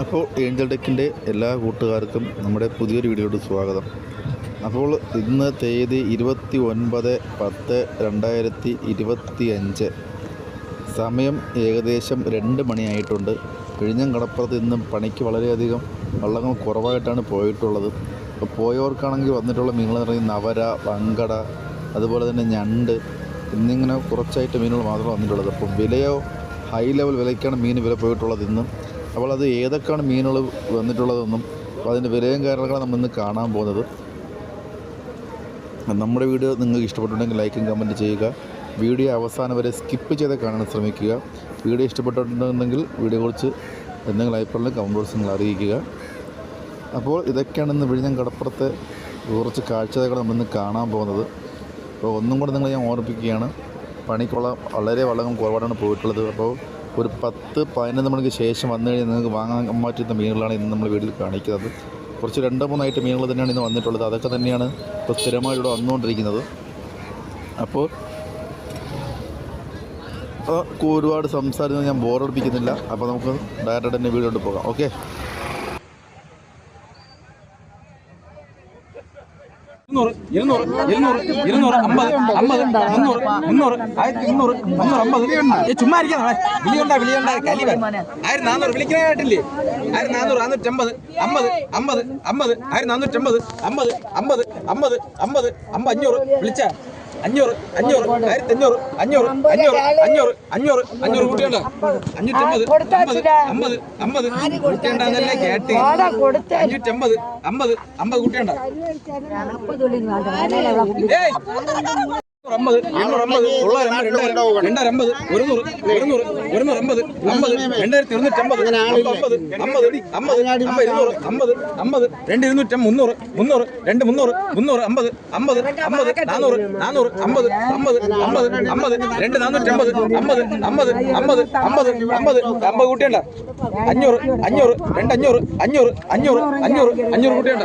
അപ്പോൾ ഏഞ്ചൽ ടെക്കിന്റെ എല്ലാ കൂട്ടുകാർക്കും നമ്മുടെ പുതിയൊരു വീഡിയോയോട് സ്വാഗതം. അപ്പോൾ ഇന്ന് തീയതി ഇരുപത്തി ഒൻപത് പത്ത് രണ്ടായിരത്തി ഇരുപത്തി അഞ്ച് സമയം ഏകദേശം രണ്ട് മണിയായിട്ടുണ്ട്. കഴിഞ്ഞ കടപ്പുറത്ത് ഇന്നും പണിക്ക് വളരെയധികം വള്ളങ്ങൾ കുറവായിട്ടാണ് പോയിട്ടുള്ളത്. അപ്പോൾ പോയവർക്കാണെങ്കിൽ വന്നിട്ടുള്ള മീനുകൾ പറയുന്നത് നവര വങ്കട അതുപോലെ തന്നെ ഞണ്ട് എന്നിങ്ങനെ കുറച്ചായിട്ട് മീനുകൾ മാത്രമേ വന്നിട്ടുള്ളത്. അപ്പോൾ വിലയോ ഹൈ ലെവൽ വിലയ്ക്കാണ് മീൻ വില പോയിട്ടുള്ളത് ഇന്നും. അപ്പോൾ അത് ഏതൊക്കെയാണ് മീനുകൾ വന്നിട്ടുള്ളതെന്നും അപ്പോൾ അതിന്റെ വിലയും കാര്യങ്ങളാണ് നമ്മൾ ഇന്ന് കാണാൻ പോകുന്നത്. നമ്മുടെ വീഡിയോ നിങ്ങൾക്ക് ഇഷ്ടപ്പെട്ടുണ്ടെങ്കിൽ ലൈക്കും കമന്റ് ചെയ്യുക. വീഡിയോ അവസാനം വരെ സ്കിപ്പ് ചെയ്ത് കാണാൻ ശ്രമിക്കുക. വീഡിയോ ഇഷ്ടപ്പെട്ടിട്ടുണ്ടെങ്കിൽ വീഡിയോ കുറിച്ച് എന്തെങ്കിലും അഭിപ്രായം കമന്റ് ബോക്സ് നിങ്ങൾ അറിയിക്കുക. അപ്പോൾ ഇതൊക്കെയാണ് ഇന്ന് വിഴിഞ്ഞം കടപ്പുറത്തെ കുറച്ച് കാഴ്ചകൾ നമ്മളിന്ന് കാണാൻ പോകുന്നത്. അപ്പോൾ ഒന്നും കൂടെ നിങ്ങൾ ഞാൻ ഓർമ്മിപ്പിക്കുകയാണ്. പണിക്കുള്ള വളരെ വളരെ കുറവാണ് പോയിട്ടുള്ളത്. അപ്പോൾ ഒരു പത്ത് പതിനൊന്ന് മണിക്ക് ശേഷം വന്നു കഴിഞ്ഞാൽ നിങ്ങൾക്ക് വാങ്ങാൻ പറ്റുന്ന മീനുകളാണ് ഇന്ന് നമ്മൾ വീട്ടിൽ കാണിക്കുന്നത്. കുറച്ച് രണ്ടോ മൂന്നായിട്ട് മീനുകൾ തന്നെയാണ് ഇന്ന് വന്നിട്ടുള്ളത്. അതൊക്കെ തന്നെയാണ് ഇപ്പോൾ സ്ഥിരമായി ഇവിടെ വന്നുകൊണ്ടിരിക്കുന്നത്. അപ്പോൾ ഒരുപാട് സംസാരിക്കുന്നത് ഞാൻ ബോറടിപ്പിക്കുന്നില്ല. അപ്പോൾ നമുക്ക് ഡയറക്റ്റ് തന്നെ വീടുകൊണ്ട് പോകാം. ഓക്കെ ഇരുന്നൂറ് ഇരുന്നൂറ് ഇരുന്നൂറ് ഇരുന്നൂറ് അമ്പത് അമ്പത് മുന്നൂറ് മുന്നൂറ് ആയിരത്തി മുന്നൂറ് മുന്നൂറ് അമ്പത്. ഏ, ചുമ്മാ ഇരിക്കണം വിളിയുണ്ട വിളിയുണ്ട കലിവ ആയിരത്തി നാന്നൂറ് വിളിക്കണേ കേട്ടില്ലേ? ആയിരത്തി നാന്നൂറ് നാന്നൂറ്റമ്പത് അമ്പത് അമ്പത് അമ്പത് ആയിരത്തി നാന്നൂറ്റമ്പത് അമ്പത് അമ്പത് അമ്പത് അമ്പത് അമ്പത് അഞ്ഞൂറ്. വിളിച്ച. അഞ്ഞൂറ് അഞ്ഞൂറ് ആയിരത്തി അഞ്ഞൂറ് അഞ്ഞൂറ് അഞ്ഞൂറ് അഞ്ഞൂറ് അഞ്ഞൂറ് അഞ്ഞൂറ് കൂട്ടിയുണ്ടോ? അഞ്ഞൂറ്റമ്പത് അമ്പത് അമ്പത് അമ്പത് കൂട്ടിയുണ്ടെന്നല്ലേ കേട്ടി. അഞ്ഞൂറ്റമ്പത് അമ്പത് അമ്പത് കൂട്ടിയുണ്ടോ? അമ്പത് എണ്ണൂറ് അമ്പത് തൊള്ളായിരം രണ്ടായിരം രണ്ടായിരം അമ്പത് ഒരുന്നൂറ് ഒരുന്നൂറ് ഒരുന്നൂറ് അമ്പത് അമ്പത് രണ്ടായിരത്തി ഇരുന്നൂറ്റമ്പത് അമ്പത് അമ്പത് അമ്പത് അമ്പത് ഇരുന്നൂറ് അമ്പത് അമ്പത് രണ്ട് ഇരുന്നൂറ്റം മുന്നൂറ് മുന്നൂറ് രണ്ട് മുന്നൂറ് മുന്നൂറ് അമ്പത് അമ്പത് അമ്പത് നാനൂറ് നാനൂറ് അമ്പത് അമ്പത് അമ്പത് അമ്പത് രണ്ട് നാനൂറ്റമ്പത് അമ്പത് അമ്പത് അമ്പത് അമ്പത് അമ്പത് അമ്പത് കൂട്ടിയണ്ട അഞ്ഞൂറ് അഞ്ഞൂറ് രണ്ട് അഞ്ഞൂറ് അഞ്ഞൂറ് അഞ്ഞൂറ് അഞ്ഞൂറ് അഞ്ഞൂറ് കൂട്ടിയണ്ട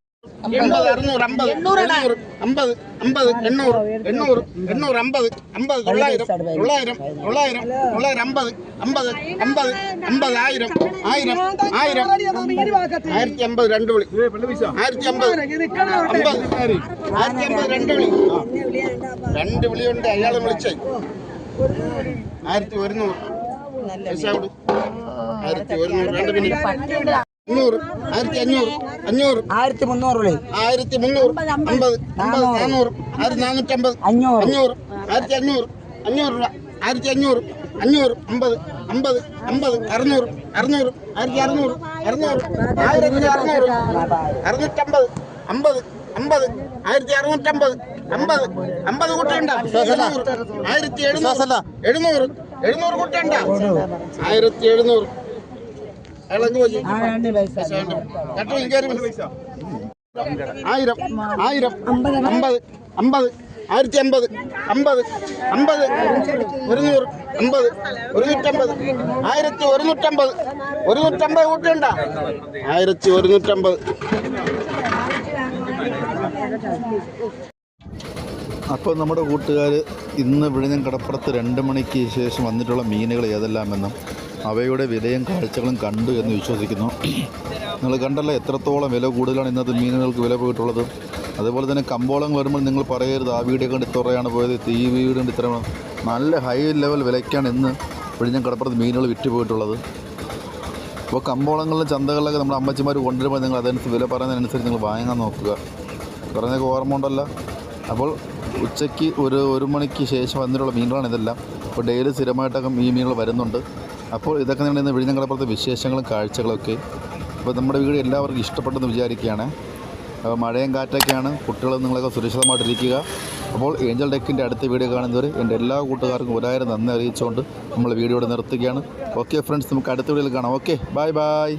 എൺപത് അറുന്നൂറ് അമ്പത്. എണ്ണൂറ് അമ്പത് അമ്പത് എണ്ണൂറ് എണ്ണൂറ് എണ്ണൂറ് അമ്പത് അമ്പത് തൊള്ളായിരം തൊള്ളായിരം തൊള്ളായിരം തൊള്ളായിരം അമ്പത് അമ്പത് അമ്പത് അമ്പത് ആയിരം ആയിരം ആയിരം ആയിരത്തി അമ്പത് രണ്ട് വിളി. ആയിരത്തി അമ്പത് അമ്പത്. ആയിരത്തി അമ്പത് രണ്ട് വിളി. രണ്ട് വിളിയുണ്ട് അയാളെ വിളിച്ചേ. ആയിരത്തി ഒരുന്നൂറ്. ആയിരത്തി ഒരുന്നൂറ് രണ്ട് പിന്നെ അഞ്ഞൂറ്. ആയിരത്തി അഞ്ഞൂറ്. അഞ്ഞൂറ്. ആയിരത്തി മുന്നൂറ് വിളി ആയിരത്തി മുന്നൂറ്. അമ്പത് അമ്പത്. നാനൂറ്. ആയിരത്തി നാനൂറ്റമ്പത്. അഞ്ഞൂറ്. അഞ്ഞൂറ്. ആയിരത്തി അഞ്ഞൂറ്. അഞ്ഞൂറ് രൂപ. ആയിരത്തി അഞ്ഞൂറ്. അഞ്ഞൂറ്. അമ്പത്. അമ്പത്. അമ്പത്. അറുന്നൂറ്. അറുന്നൂറ്. ആയിരത്തി അറുന്നൂറ്. അറുന്നൂറ്. ആയിരത്തി അറുന്നൂറ്. അറുന്നൂറ്റമ്പത്. അമ്പത്. അമ്പത്. ആയിരത്തി അറുന്നൂറ്റമ്പത്. അമ്പത്. അമ്പത് കൂട്ടണ്ട. ആയിരത്തി എഴുന്നൂറ്. എഴുന്നൂറ്. എഴുന്നൂറ് കൂട്ടണ്ട. ആയിരത്തി എഴുന്നൂറ്. അയാളെങ്ങ് പോയി ആ രണ്ട് പൈസ. കേട്ടോ ഇങ്ങനെ ആയിരം ആയിരം അമ്പത് അമ്പത് ആയിരത്തി അമ്പത് അമ്പത് അമ്പത് ഒരുന്നൂറ് അമ്പത് ഒരുന്നൂറ്റമ്പത് ആയിരത്തി ഒരുന്നൂറ്റമ്പത് ഒരുന്നൂറ്റമ്പത് കൂട്ടണ്ട. ആയിരത്തി ഒരുന്നൂറ്റമ്പത്. അപ്പോൾ നമ്മുടെ കൂട്ടുകാർ ഇന്ന് വിഴിഞ്ഞം കടപ്പുറത്ത് രണ്ട് മണിക്ക് ശേഷം വന്നിട്ടുള്ള മീനുകൾ ഏതെല്ലാമെന്നും അവയുടെ വിലയും കാഴ്ചകളും കണ്ടു എന്ന് വിശ്വസിക്കുന്നു. നിങ്ങൾ കണ്ടല്ലോ എത്രത്തോളം വില കൂടുതലാണ് ഇന്നത്തെ മീനുകൾക്ക് വില പോയിട്ടുള്ളത്? അതുപോലെ തന്നെ കമ്പോളങ്ങൾ വരുമ്പോൾ നിങ്ങൾ പറയരുത് ആ വീഡിയോ കണ്ട് ഇത്രയാണ് പോയത് തീ വീട് കണ്ട് ഇത്ര നല്ല ഹൈ ലെവൽ വിലയ്ക്കാണ് ഇന്ന് വിഴിഞ്ഞം കടപ്പുറത്ത് മീനുകൾ വിറ്റ് പോയിട്ടുള്ളത്. അപ്പോൾ കമ്പോളങ്ങളിലും ചന്തകളിലൊക്കെ നമ്മുടെ അമ്മച്ചിമാർ കൊണ്ടുവരുമ്പോൾ നിങ്ങൾ അതനുസരിച്ച് വില പറയുന്നതിനനുസരിച്ച് നിങ്ങൾ വാങ്ങാൻ നോക്കുക. പറഞ്ഞൊക്കെ ഓർമ്മ ഉണ്ടല്ലോ. അപ്പോൾ ഉച്ചയ്ക്ക് ഒരു ഒരു മണിക്ക് ശേഷം വന്നിട്ടുള്ള മീനുകളാണ് ഇതെല്ലാം. അപ്പോൾ ഡെയിലി സ്ഥിരമായിട്ടൊക്കെ ഈ മീനുകൾ വരുന്നുണ്ട്. അപ്പോൾ ഇതൊക്കെ നിങ്ങൾ ഇന്ന് വിഴിഞ്ഞങ്ങളെ കടപ്പുറത്തെ വിശേഷങ്ങളും കാഴ്ചകളൊക്കെ അപ്പോൾ നമ്മുടെ വീട് എല്ലാവർക്കും ഇഷ്ടപ്പെട്ടെന്ന് വിചാരിക്കുകയാണ്. അപ്പോൾ മഴയും കാറ്റൊക്കെയാണ് കുട്ടികളും നിങ്ങളൊക്കെ സുരക്ഷിതമായിട്ടിരിക്കുക. അപ്പോൾ ഏഞ്ചൽ ഡെക്കിന്റെ അടുത്ത വീഡിയോ കാണുന്നവർ എന്റെ എല്ലാ കൂട്ടുകാർക്കും ഒരായിരം നന്ദി അറിയിച്ചുകൊണ്ട് നമ്മൾ വീഡിയോ നിർത്തുകയാണ്. ഓക്കെ ഫ്രണ്ട്സ് നമുക്ക് അടുത്ത വീഡിയോയിൽ കാണാം. Okay bye bye.